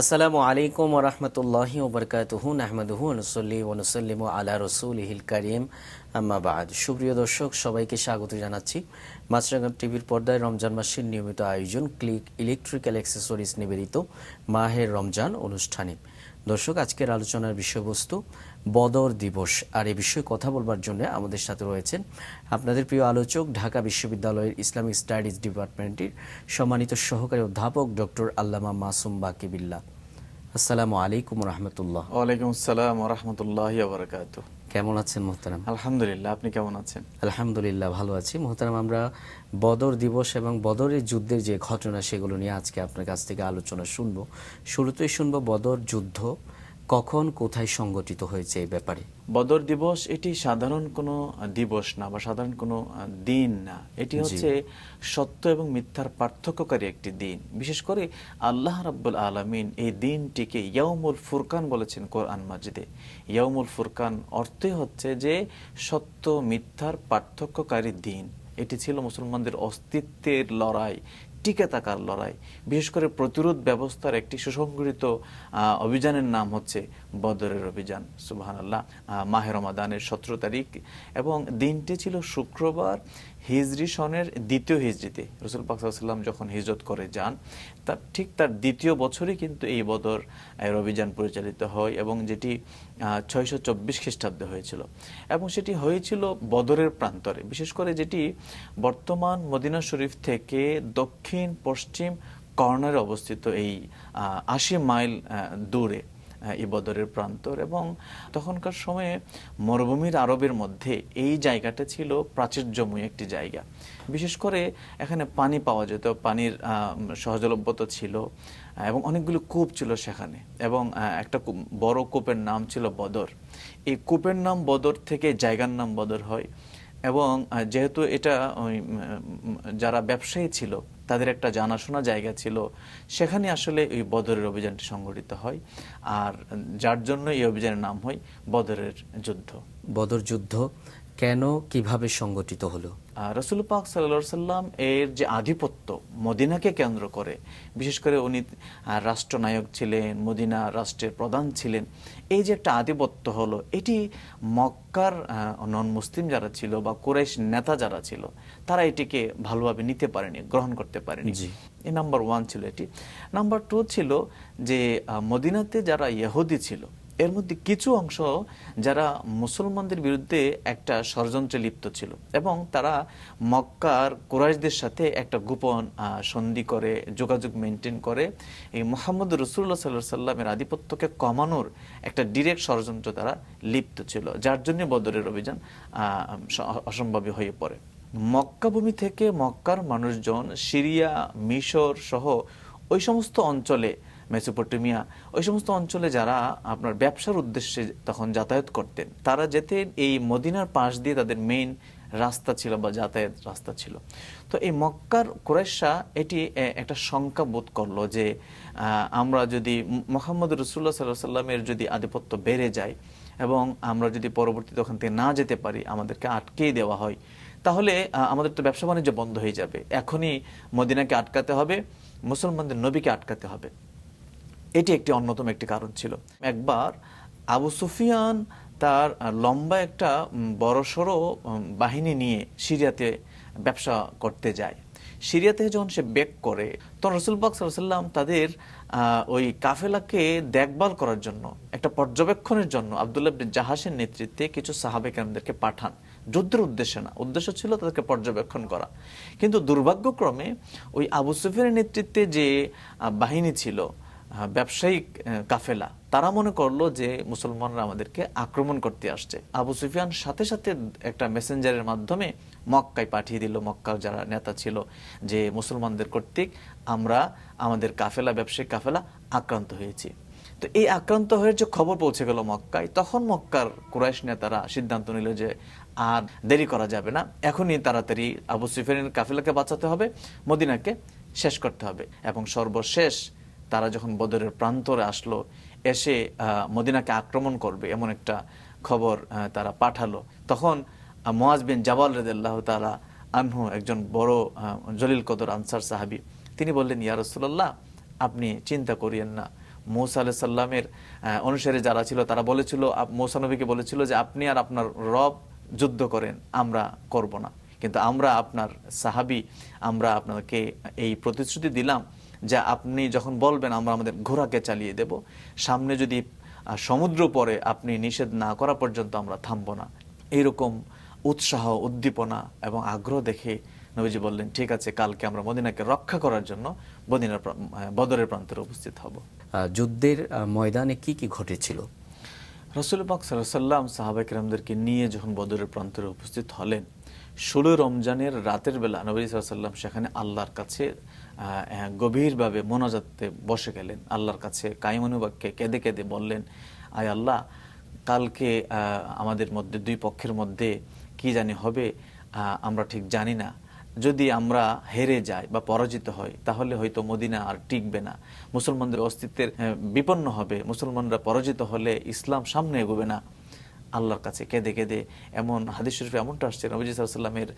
আসসালামু আলাইকুম ওরহমতুল্লাহি ওবরকাতুহু নাহমাদুহু নসল্লি ওনসল্লিম আলা রসুল হিল করিম আম্মাবাদ সুপ্রিয় দর্শক, সবাইকে স্বাগত জানাচ্ছি। মাছরাঙ্গা টিভির পর্দায় রমজান মাসের নিয়মিত আয়োজন ক্লিক ইলেকট্রিক্যাল অ্যাক্সেসরিজ নিবেদিত মাহের রমজান অনুষ্ঠানে। দর্শক, আজকের আলোচনার বিষয়বস্তু বদর দিবস। আর এ বিষয়ে কথা বলবার জন্য আমাদের সাথে রয়েছেন আপনাদের প্রিয় আলোচক ঢাকা বিশ্ববিদ্যালয়ের ইসলামিক স্টাডিজ ডিপার্টমেন্টের সম্মানিত সহকারী অধ্যাপক ডক্টর আল্লামা মাসুম বাকিবিল্লা আসসালামু আলাইকুম রহমতুল্লাহ। ওয়ালাইকুম আসসালাম রহমতুল্লাহ বারকাত। কেমন আছেন মোহতারাম? আলহামদুলিল্লাহ আপনি কেমন আছেন? আলহামদুলিল্লাহ ভালো আছি। মোহতারাম আমরা বদর দিবস এবং বদরের যুদ্ধের যে ঘটনা সেগুলো নিয়ে আজকে আপনার কাছ থেকে আলোচনা শুনব। শুরুতেই শুনব বদর যুদ্ধ কখন কোথায় সংগঠিত হয়েছে এই ব্যাপারে? বদর দিবস এটি সাধারণ কোনো দিবস না বা সাধারণ কোনো দিন না। এটি হচ্ছে সত্য এবং মিথ্যার পার্থক্যকারী একটি দিন। বিশেষ করে আল্লাহ রাব্বুল আলামিন এই দিনটিকে ইয়াউমুল ফুরকান বলেছেন কোরআন মাজিদে। ইয়াউমুল ফুরকান অর্থই হচ্ছে যে সত্য মিথ্যার পার্থক্যকারী দিন। এটি ছিল মুসলমানদের অস্তিত্বের লড়াই। টিকে থাকার লড়াই। বিশেষ করে প্রতিরোধ ব্যবস্থার একটি সুসংগঠিত অভিযানের নাম হচ্ছে বদরের অভিযান। সুবাহান আল্লাহ মাহের রমাদানের সতেরো তারিখ এবং দিনটি ছিল শুক্রবার। হিজরি সনের দ্বিতীয় হিজরিতে রসুল পাকসাল্লাম যখন হিজরত করে যান, তার ঠিক তার দ্বিতীয় বছরই কিন্তু এই বদর এর অভিযান পরিচালিত হয় এবং যেটি ছয়শো চব্বিশ খ্রিস্টাব্দে হয়েছিল। এবং সেটি হয়েছিল বদরের প্রান্তরে। বিশেষ করে যেটি বর্তমান মদিনা শরীফ থেকে দক্ষিণ পশ্চিম কর্নারে অবস্থিত এই আশি মাইল দূরে। এই বদরের প্রান্তর এবং তখনকার সময়ে মরুভূমির আরবের মধ্যে এই জায়গাটা ছিল প্রাচুর্যময় একটি জায়গা। বিশেষ করে এখানে পানি পাওয়া যেত পানির সহজলভ্যতা ছিল এবং অনেকগুলো কূপ ছিল সেখানে এবং একটা বড় কূপের নাম ছিল বদর। এই কূপের নাম বদর থেকে জায়গার নাম বদর হয় এবং যেহেতু এটা ওই, যারা ব্যবসায়ী ছিল তাদের একটা জানাশোনা জায়গা ছিল। সেখানে আসলে ওই বদরের অভিযানটি সংগঠিত হয়। আর যার জন্য এই অভিযানের নাম হয় বদরের যুদ্ধ। বদর যুদ্ধ। কেন কীভাবে সংগঠিত হলো? রসুল পাক সাল্লা সাল্লাম এর যে আধিপত্য মদিনাকে কেন্দ্র করে বিশেষ করে উনি রাষ্ট্রনায়ক ছিলেন মদিনা রাষ্ট্রের প্রধান ছিলেন এই যে একটা আধিপত্য হলো এটি মক্কার নন মুসলিম যারা ছিল বা কুরাইশ নেতা যারা ছিল তারা এটিকে ভালোভাবে নিতে পারেনি গ্রহণ করতে পারেনি। জি। এই নাম্বার ওয়ান ছিল এটি। নাম্বার টু ছিল যে মদিনাতে যারা ইহুদি ছিল এর মধ্যে কিছু অংশ যারা মুসলমানদের বিরুদ্ধে একটা ষড়যন্ত্রে লিপ্ত ছিল এবং তারা মক্কার কুরাইশদের সাথে একটা গোপন সন্ধি করে, যোগাযোগ মেনটেন করে এই মোহাম্মদ রসুল্লাহ সাল্লাহ সাল্লামের আধিপত্যকে কমানোর একটা ডিরেক্ট ষড়যন্ত্র তারা লিপ্ত ছিল, যার জন্য বদরের অভিযান অসম্ভবী হয়ে পড়ে। মক্কাভূমি থেকে মক্কার মানুষজন, সিরিয়া, মিশর সহ ওই সমস্ত অঞ্চলে মেসোপটেমিয়া, ওই সমস্ত অঞ্চলে যারা আপনার ব্যবসার উদ্দেশ্যে তখন যাতায়াত করতেন, তারা যেতেন এই মদিনার পাশ দিয়ে তাদের মেইন রাস্তা ছিল বা যাতায়াত রাস্তা ছিল। তো এই মক্কার কুরাইশা এটি একটা শঙ্কা বোধ করল যে আমরা যদি মোহাম্মদ রসুল্লাহ সাল্লাহ সাল্লামের যদি আধিপত্য বেড়ে যায় এবং আমরা যদি পরবর্তীতে ওখান থেকে না যেতে পারি, আমাদেরকে আটকেই দেওয়া হয়, তাহলে আমাদের তো ব্যবসা বাণিজ্য বন্ধ হয়ে যাবে। এখনই মদিনাকে আটকাতে হবে, মুসলমানদের নবীকে আটকাতে হবে। এটি একটি অন্যতম একটি কারণ ছিল। একবার আবু সুফিয়ান তার লম্বা একটা বড়সড় বাহিনী নিয়ে সিরিয়াতে ব্যবসা করতে যায়। সিরিয়াতে যখন সে বেক করে, তখন রসুল পাক সাল্লাম তাদের ওই কাফেলাকে দেখভাল করার জন্য, একটা পর্যবেক্ষণের জন্য আবদুল্লাহ জাহাসের নেতৃত্বে কিছু সাহাবেকামদেরকে পাঠান। যুদ্ধের উদ্দেশ্যে না, উদ্দেশ্য ছিল তাদেরকে পর্যবেক্ষণ করা। কিন্তু দুর্ভাগ্যক্রমে ওই আবু সুফিয়ানের নেতৃত্বে যে বাহিনী ছিল ব্যবসায়িক কাফেলা, তারা মনে করল যে মুসলমানরা আমাদেরকে আক্রমণ করতে আসছে। আবু সুফিয়ান সাথে সাথে একটা মেসেঞ্জারের মাধ্যমে মক্কায় পাঠিয়ে দিল। মক্কার যারা নেতা ছিল যে মুসলমানদের কর্তৃক আমরা আমাদের কাফেলা ব্যবসায়িক কাফেলা আক্রান্ত হয়েছি। তো এই আক্রান্ত হয়ে যে খবর পৌঁছে গেল মক্কায়, তখন মক্কার কুরাইশ নেতারা সিদ্ধান্ত নিল যে আর দেরি করা যাবে না। এখনই তাড়াতাড়ি আবু সুফিয়ানের কাফেলাকে বাঁচাতে হবে, মদিনাকে শেষ করতে হবে এবং সর্বশেষ তারা যখন বদরের প্রান্তরে আসলো, এসে মদিনাকে আক্রমণ করবে এমন একটা খবর তারা পাঠালো। তখন মুয়াজ বিন জাবাল রেদাল্লাহ তালা আনহু একজন বড় জলিল কদর আনসার সাহাবি, তিনি বললেন, ইয়া রাসূলুল্লাহ, আপনি চিন্তা করিয়েন না। মৌসা আলাহ সাল্লামের অনুসারী যারা ছিল, তারা বলেছিল মৌসা নবীকে বলেছিল যে, আপনি আর আপনার রব যুদ্ধ করেন, আমরা করব না। কিন্তু আমরা আপনার সাহাবি, আমরা আপনাকে এই প্রতিশ্রুতি দিলাম যে আপনি যখন বলবেন আমরা আমাদের ঘোড়াকে চালিয়ে দেব। সামনে যদি সমুদ্র পরে আপনি নিষেধ না করা পর্যন্ত আমরা থামব না। এইরকম উৎসাহ উদ্দীপনা এবং আগ্রহ দেখে নবীজি বললেন ঠিক আছে কালকে আমরা মদিনাকে রক্ষা করার জন্য মদিনার বদরের প্রান্তরে উপস্থিত হব। যুদ্ধের ময়দানে কি কি ঘটেছিল? রসুল পাক সাল্লাম সাহাবাই কিরামদেরকে নিয়ে যখন বদরের প্রান্তরে উপস্থিত হলেন ষোলো রমজানের রাতের বেলা নবী সাল্লাম সেখানে আল্লাহর কাছে গভীরভাবে মোনাজাতে বসে গেলেন, আল্লাহর কাছে কাইমনুবাককে কেঁদে কেঁদে বললেন, আয় আল্লাহ, কালকে আমাদের মধ্যে, দুই পক্ষের মধ্যে কি জানি হবে আমরা ঠিক জানি না। যদি আমরা হেরে যাই বা পরাজিত হই, তাহলে হয়তো মদিনা আর টিকবে না। মুসলমানদের অস্তিত্বের বিপন্ন হবে। মুসলমানরা পরাজিত হলে ইসলাম সামনে এগোবে না। আল্লাহর কাছে কেঁদে কেঁদে এমন হাদিস শরীফে এমনটা আসছে নবী সাল্লামের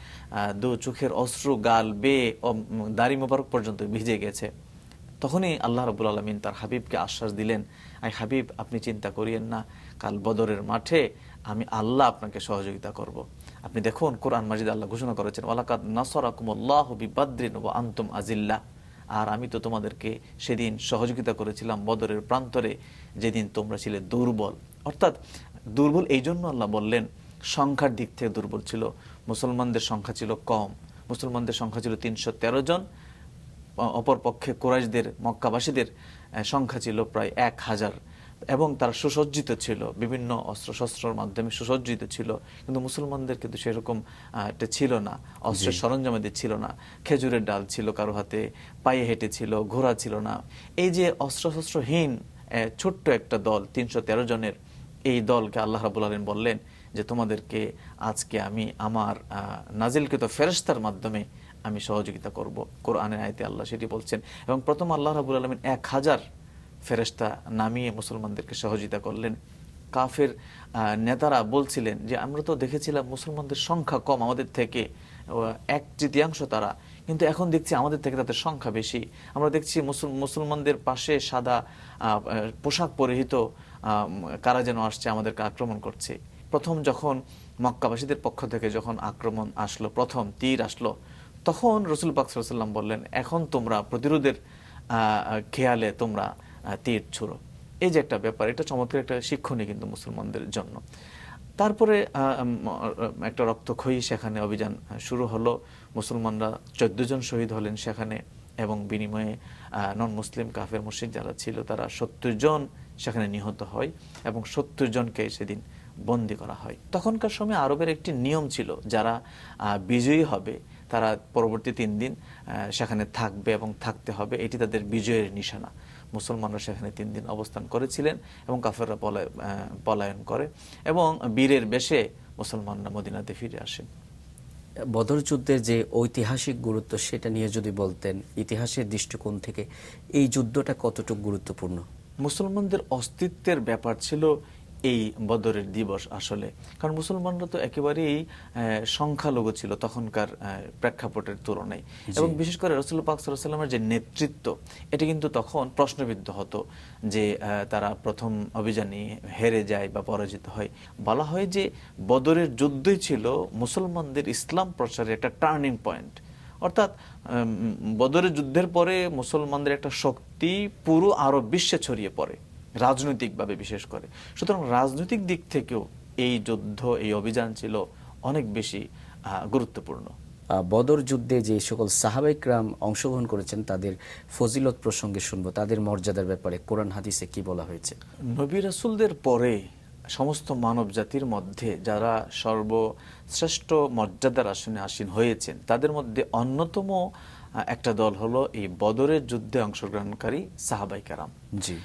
দু চোখের অশ্রু, গাল ও দাড়ি মোবারক পর্যন্ত ভিজে গেছে। তখনই আল্লাহ রবুল আলমিন তার হাবিবকে আশ্বাস দিলেন আই হাবিব, আপনি চিন্তা করিয়েন না, কাল বদরের মাঠে আমি আল্লাহ আপনাকে সহযোগিতা করব। আপনি দেখুন, কোরআন মাজিদ আল্লাহ ঘোষণা করেছেন, ওয়ালাকাদ নাসরাকুম আল্লাহ বিবাদ্রিন ও আন্তম আজিল্লা। আর আমি তো তোমাদেরকে সেদিন সহযোগিতা করেছিলাম বদরের প্রান্তরে, যেদিন তোমরা ছিলে দুর্বল। অর্থাৎ দুর্বল এই জন্য আল্লাহ বললেন সংখ্যার দিক থেকে দুর্বল ছিল। মুসলমানদের সংখ্যা ছিল কম। মুসলমানদের সংখ্যা ছিল তিনশো তেরো জন। অপর পক্ষে কোরাইশদের মক্কাবাসীদের সংখ্যা ছিল প্রায় এক হাজার। এবং তারা সুসজ্জিত ছিল। বিভিন্ন অস্ত্রশস্ত্রের মাধ্যমে সুসজ্জিত ছিল। কিন্তু মুসলমানদের কিন্তু সেরকম এটা ছিল না। অস্ত্রের সরঞ্জামাদি ছিল না। খেজুরের ডাল ছিল কারও হাতে পায়ে হেঁটে ছিল ঘোড়া ছিল না। এই যে অস্ত্রশস্ত্রহীন ছোট্ট একটা দল তিনশো তেরো জনের এই দলকে আল্লাহ রাবুল আলম বললেন যে, তোমাদেরকে আজকে আমি আমার নাজিলকৃত ফেরেশতার মাধ্যমে আমি সহযোগিতা করব। কোরআনের আয়তে আল্লাহ সেটি বলছেন। এবং প্রথম আল্লাহ রাবুল আলমিন এক হাজার ফেরেশতা নামিয়ে মুসলমানদেরকে সহযোগিতা করলেন। কাফের নেতারা বলছিলেন যে, আমরা তো দেখেছিলাম মুসলমানদের সংখ্যা কম আমাদের থেকে এক তৃতীয়াংশ তারা। কিন্তু এখন দেখছি আমাদের থেকে তাদের সংখ্যা বেশি। আমরা দেখছি মুসলমানদের পাশে সাদা পোশাক পরিহিত কারা যেন আসছে, আমাদেরকে আক্রমণ করছে। প্রথম যখন মক্কাবাসীদের পক্ষ থেকে যখন আক্রমণ আসলো, প্রথম তীর আসলো, তখন রসুল পাক সাল্লাম বললেন, এখন তোমরা প্রতিরোধের খেয়ালে তোমরা তীর ছুড়ো। এই যে একটা ব্যাপার, এটা চমৎকার একটা শিক্ষণীয় কিন্তু মুসলমানদের জন্য। তারপরে একটা রক্তক্ষয়ী সেখানে অভিযান শুরু হলো। মুসলমানরা চোদ্দ জন শহীদ হলেন সেখানে এবং বিনিময়ে নন মুসলিম কাফের মুর্শিদ যারা ছিল, তারা সত্তর জন সেখানে নিহত হয় এবং সত্তর জনকে সেদিন বন্দি করা হয়। তখনকার সময় আরবের একটি নিয়ম ছিল, যারা বিজয়ী হবে, তারা পরবর্তী তিন দিন সেখানে থাকবে এবং থাকতে হবে, এটি তাদের বিজয়ের নিশানা। মুসলমানরা সেখানে তিন দিন অবস্থান করেছিলেন এবং কাফেররা পলায়- পলায়ন করে এবং বীরের বেশে মুসলমানরা মদিনাতে ফিরে আসেন বদর যুদ্ধের যে ঐতিহাসিক গুরুত্ব, সেটা নিয়ে যদি বলতেন, ইতিহাসের দৃষ্টিকোণ থেকে এই যুদ্ধটা কতটুকু গুরুত্বপূর্ণ? মুসলমানদের অস্তিত্বের ব্যাপার ছিল এই বদরের দিবস আসলে। কারণ মুসলমানরা তো একেবারেই সংখ্যালঘু ছিল তখনকার প্রেক্ষাপটের তুলনায়। এবং বিশেষ করে রসুল পাক সাল্লামের যে নেতৃত্ব এটা কিন্তু তখন প্রশ্নবিদ্ধ হতো যে তারা প্রথম অভিযানে হেরে যায় বা পরাজিত হয়। বলা হয় যে বদরের যুদ্ধই ছিল মুসলমানদের ইসলাম প্রচারের একটা টার্নিং পয়েন্ট অর্থাৎ বদরের যুদ্ধের পরে মুসলমানদের একটা শক্তি পুরো আরব বিশ্বে ছড়িয়ে পড়ে রাজনৈতিকভাবে বিশেষ করে। সুতরাং রাজনৈতিক দিক থেকেও এই যুদ্ধ এই অভিযান ছিল অনেক বেশি আহ, গুরুত্বপূর্ণ। আহ, বদর যুদ্ধে যে সকল সাহাবাইকরাম অংশগ্রহণ করেছেন তাদের ফজিলত প্রসঙ্গে শুনব। তাদের মর্যাদার ব্যাপারে কোরআন হাদিসে কি বলা হয়েছে? নবী রাসুলদের পরে সমস্ত মানব জাতির মধ্যে যারা সর্বশ্রেষ্ঠ মর্যাদার আসনে আসীন হয়েছেন তাদের মধ্যে অন্যতম একটা দল হলো এই বদরের যুদ্ধে অংশগ্রহণকারী সাহাবাই কারাম। জি।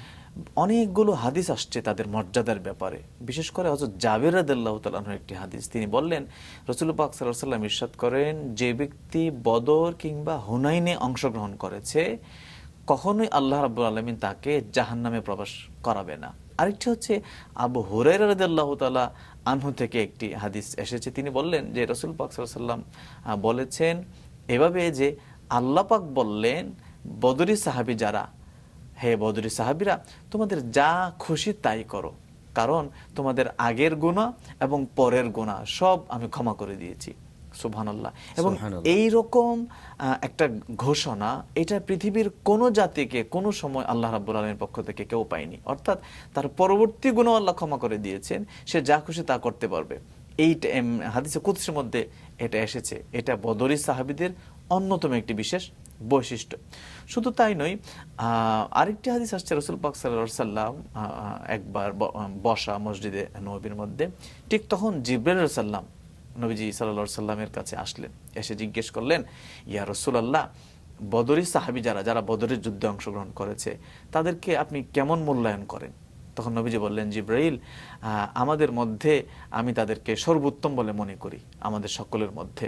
অনেকগুলো হাদিস আসছে তাদের মর্যাদার ব্যাপারে। বিশেষ করে হজরত জাবের রাদিল্লাহ তালাহর একটি হাদিস। তিনি বললেন রসুল পাক সাল্লাহ সাল্লাম ইরশাদ করেন যে ব্যক্তি বদর কিংবা হুনাইনে অংশগ্রহণ করেছে কখনোই আল্লাহ রাব্বুল আলমিন তাকে জাহান্নামে প্রবেশ করাবে না। আরেকটি হচ্ছে আবু হুরাইরা রাদিয়াল্লাহু আনহু থেকে একটি হাদিস এসেছে। তিনি বললেন যে, রসুল পাক সাল্লাম বলেছেন এভাবে যে আল্লাহ পাক বললেন, বদরি সাহাবী যারা, হে বদরি সাহাবিরা, তোমাদের যা খুশি তাই করো। কারণ তোমাদের আগের গুণা এবং পরের গুণা সব আমি ক্ষমা করে দিয়েছি। সুবহানাল্লাহ। এবং এই রকম একটা ঘোষণা এটা পৃথিবীর কোনো জাতিকে কোনো সময় আল্লাহ রাব্বুল আলমীর পক্ষ থেকে কেউ পায়নি। অর্থাৎ তার পরবর্তী গুণ আল্লাহ ক্ষমা করে দিয়েছেন সে যা খুশি তা করতে পারবে। এই হাদিসে কুদসের মধ্যে এটা এসেছে। এটা বদরি সাহাবিদের অন্যতম একটি বিশেষ বৈশিষ্ট্য। শুধু তাই নয় আহ, আরেকটি হাদিস আসছে রসুল পাক সাল্লাম একবার বসা মসজিদে নবীর মধ্যে। ঠিক তখন জিব্রাইল সাল্লাম নবীজি সাল্লা সাল্লামের কাছে আসলেন। এসে জিজ্ঞেস করলেন, ইয়া রসুলাল্লাহ, বদরি সাহাবি যারা যারা বদরের যুদ্ধে অংশগ্রহণ করেছে, তাদেরকে আপনি কেমন মূল্যায়ন করেন? তখন নবীজি বললেন, জিব্রাইল আমাদের মধ্যে আমি তাদেরকে সর্বোত্তম বলে মনে করি, আমাদের সকলের মধ্যে।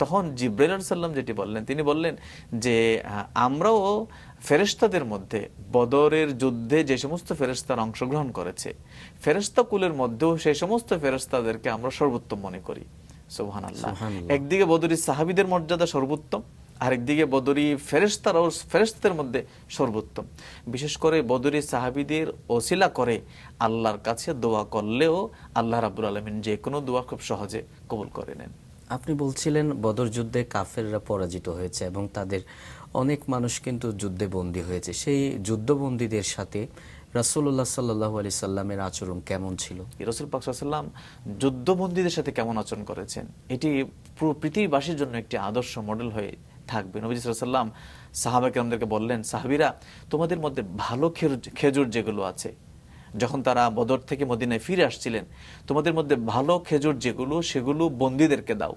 তখন জিব্রাইল সাল্লাম যেটি বললেন তিনি বললেন যে আমরাও ফেরেশতাদের মধ্যে বদরের যুদ্ধে যে সমস্ত ফেরেশতারা অংশগ্রহণ করেছে ফেরেশতা কুলের মধ্যেও সেই সমস্ত ফেরেশতাদেরকে আমরা সর্বোত্তম মনে করি। সুবহানাল্লাহ। সুবহানাল্লাহ। একদিকে বদরি সাহাবিদের মর্যাদা সর্বোত্তম আরেকদিকে বদরি ফেরেশতারাও ফেরেশতাদের মধ্যে সর্বোত্তম। বিশেষ করে বদরি সাহাবিদের ওসিলা করে আল্লাহর কাছে দোয়া করলেও আল্লাহ রাব্বুল আলামিন যে কোনো দোয়া খুব সহজে কবুল করে নেন। আপনি বলছিলেন বদর যুদ্ধে কাফেররা পরাজিত হয়েছে এবং তাদের অনেক মানুষ কিন্তু যুদ্ধে বন্দী হয়েছে। সেই যুদ্ধবন্দীদের সাথে রাসূলুল্লাহ সাল্লাহ আলি সাল্লামের আচরণ কেমন ছিল? রসুল পাকসাল্লাম যুদ্ধবন্দীদের সাথে কেমন আচরণ করেছেন? এটি পুরো পৃথিবীবাসীর জন্য একটি আদর্শ মডেল হয়ে থাকবে। নবী সাল্লাম সাহাবাকে আমাদেরকে বললেন, সাহাবিরা, তোমাদের মধ্যে ভালো খেজুর যেগুলো আছে যখন তারা বদর থেকে মদিনায় ফিরে আসছিলেন তোমাদের মধ্যে ভালো খেজুর যেগুলো সেগুলো বন্দীদেরকে দাও।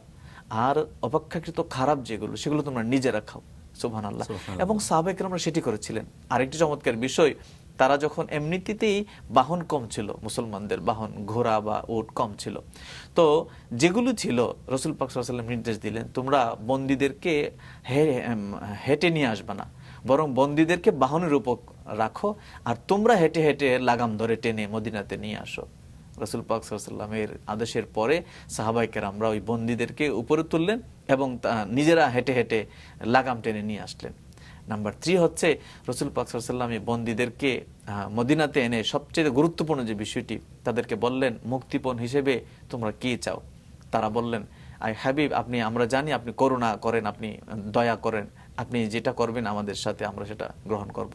আর অপেক্ষাকৃত খারাপ যেগুলো সেগুলো তোমরা নিজেরা খাও। সুবহান আল্লাহ। এবং সাহাবাইকরামরা সেটি করেছিলেন। আরেকটি চমৎকার বিষয় তারা যখন এমনিতেই বাহন কম ছিল মুসলমানদের বাহন ঘোড়া বা উট কম ছিল তো যেগুলো ছিল রসুল পাক সাল্লাম নির্দেশ দিলেন তোমরা বন্দীদেরকে হেঁটে নিয়ে আসবে না। বরং বন্দীদেরকে বাহনের উপর রাখো আর তোমরা হেঁটে হেঁটে লাগাম ধরে টেনে মদিনাতে নিয়ে আসো। রসুল পাক সাল্লামের আদেশের পরে সাহাবাইকের আমরা ওই বন্দীদেরকে উপরে তুললেন এবং নিজেরা হেঁটে হেঁটে লাগাম টেনে নিয়ে আসলেন। নাম্বার থ্রি হচ্ছে রসুল পাক সাল্লাম এই বন্দীদেরকে মদিনাতে এনে সবচেয়ে গুরুত্বপূর্ণ যে বিষয়টি তাদেরকে বললেন, মুক্তিপণ হিসেবে তোমরা কি চাও? তারা বললেন আই হাবিব, আপনি, আমরা জানি আপনি করুণা করেন, আপনি দয়া করেন। আপনি যেটা করবেন আমাদের সাথে, আমরা সেটা গ্রহণ করব।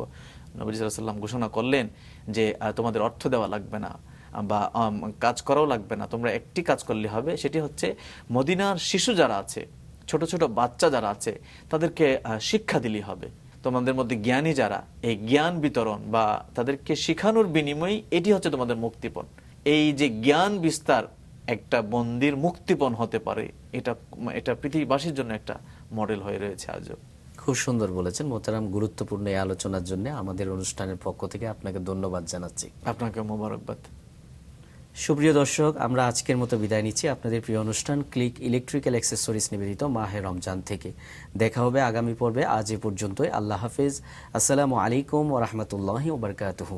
নবী সাল্লাম ঘোষণা করলেন যে তোমাদের অর্থ দেওয়া লাগবে না, বা কাজ করাও লাগবে না, তোমরা একটি কাজ করলে হবে, সেটি হচ্ছে মদিনার শিশু যারা আছে, ছোট ছোট বাচ্চা যারা আছে, তাদেরকে শিক্ষা দিলেই হবে। তোমাদের মধ্যে জ্ঞানী যারা, এই জ্ঞান বিতরণ বা তাদেরকে শিখানোর বিনিময়ে এটি হচ্ছে তোমাদের মুক্তিপণ। এই যে জ্ঞান বিস্তার একটা বন্দির মুক্তিপণ হতে পারে, এটা এটা পৃথিবীবাসীর জন্য একটা মডেল হয়ে রয়েছে আজও। খুব সুন্দর বলেছেন। মোতারাম গুরুত্বপূর্ণ এই আলোচনার জন্য আমাদের অনুষ্ঠানের পক্ষ থেকে আপনাকে ধন্যবাদ জানাচ্ছি। আপনাকে মোবারকবাদ। সুপ্রিয় দর্শক আমরা আজকের মতো বিদায় নিচ্ছি। আপনাদের প্রিয় অনুষ্ঠান ক্লিক ইলেকট্রিক্যাল অ্যাক্সেসরিজ নিবেদিত মাহে রমজান থেকে। দেখা হবে আগামী পর্বে। আজ এ পর্যন্তই। আল্লাহ হাফিজ। আসসালামু আলাইকুম ও রহমতুল্লাহ ওবরকাতহু